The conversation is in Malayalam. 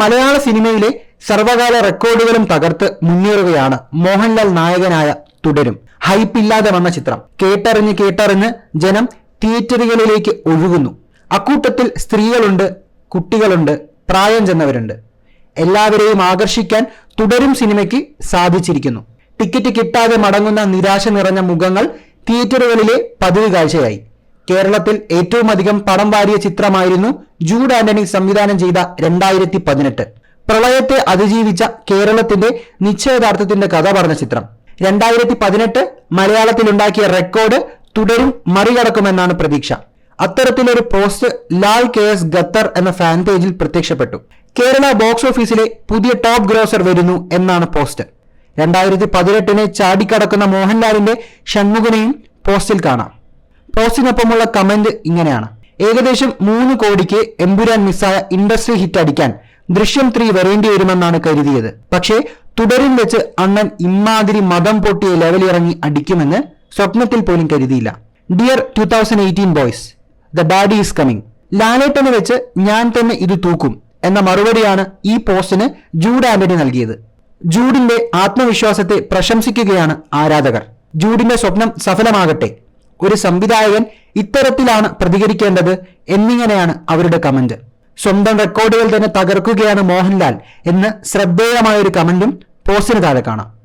മലയാള സിനിമയിലെ സർവകാല റെക്കോർഡുകളും തകർത്ത് മുന്നേറുകയാണ് മോഹൻലാൽ നായകനായ തുടരും. ഹൈപ്പില്ലാതെ വന്ന ചിത്രം. കേട്ടറിഞ്ഞ് കേട്ടറിഞ്ഞ് ജനം തിയേറ്ററുകളിലേക്ക് ഒഴുകുന്നു. അക്കൂട്ടത്തിൽ സ്ത്രീകളുണ്ട് കുട്ടികളുണ്ട് പ്രായം ചെന്നവരുണ്ട്. എല്ലാവരെയും ആകർഷിക്കാൻ തുടരും സിനിമയ്ക്ക് സാധിച്ചിരിക്കുന്നു. ടിക്കറ്റ് കിട്ടാതെ മടങ്ങുന്ന നിരാശ നിറഞ്ഞ മുഖങ്ങൾ തിയേറ്ററുകളിലെ പതിവ് കാഴ്ചയായി. കേരളത്തിൽ ഏറ്റവും അധികം പണം വാരിയ ചിത്രമായിരുന്നു ജൂഡ് ആന്റണി സംവിധാനം ചെയ്ത രണ്ടായിരത്തി പതിനെട്ട് പ്രളയത്തെ അതിജീവിച്ച കേരളത്തിന്റെ നിശ്ചയദാർത്ഥത്തിന്റെ കഥ പറഞ്ഞ ചിത്രം. രണ്ടായിരത്തി പതിനെട്ട് മലയാളത്തിലുണ്ടാക്കിയ റെക്കോർഡ് തുടരും മറികടക്കുമെന്നാണ് പ്രതീക്ഷ. അത്തരത്തിലൊരു post Lal K S Qatar എന്ന ഫാൻ പേജിൽ പ്രത്യക്ഷപ്പെട്ടു. കേരള ബോക്സ് ഓഫീസിലെ പുതിയ ടോപ്പ് ഗ്രോസർ വരുന്നു എന്നാണ് പോസ്റ്റ്. രണ്ടായിരത്തി പതിനെട്ടിനെ ചാടിക്കടക്കുന്ന മോഹൻലാലിന്റെ ഷൺമുഖനെയും പോസ്റ്റിൽ കാണാം. പോസ്റ്റിനൊപ്പമുള്ള കമന്റ് ഇങ്ങനെയാണ്. ഏകദേശം മൂന്ന് കോടിക്ക് എമ്പുരാൻ മിസ്സായ ഇൻഡസ്ട്രി ഹിറ്റ് അടിക്കാൻ ദൃശ്യം ത്രീ വരേണ്ടി വരുമെന്നാണ് കരുതിയത്. പക്ഷേ തുടരും വെച്ച് അണ്ണൻ ഇമ്മാതിരി മതം പൊട്ടിയ ലെവലിറങ്ങി അടിക്കുമെന്ന് സ്വപ്നത്തിൽ പോലും കരുതിയില്ല. Dear two thousand eighteen boys the daddy is coming ലാലേട്ടന് വെച്ച് ഞാൻ തന്നെ ഇത് തൂക്കും എന്ന മറുപടിയാണ് ഈ പോസ്റ്റിന് ജൂഡ് ആന്റണി നൽകിയത്. ജൂഡിന്റെ ആത്മവിശ്വാസത്തെ പ്രശംസിക്കുകയാണ് ആരാധകർ. ജൂഡിന്റെ സ്വപ്നം സഫലമാകട്ടെ. ഒരു സംവിധായകൻ ഇത്തരത്തിലാണ് പ്രതികരിക്കേണ്ടത് എന്നിങ്ങനെയാണ് അവരുടെ കമന്റ്. സ്വന്തം റെക്കോർഡുകൾ തന്നെ തകർക്കുകയാണ് മോഹൻലാൽ എന്ന് ശ്രദ്ധേയമായ ഒരു കമന്റും പോസ്റ്റിന് താഴെ കാണാം.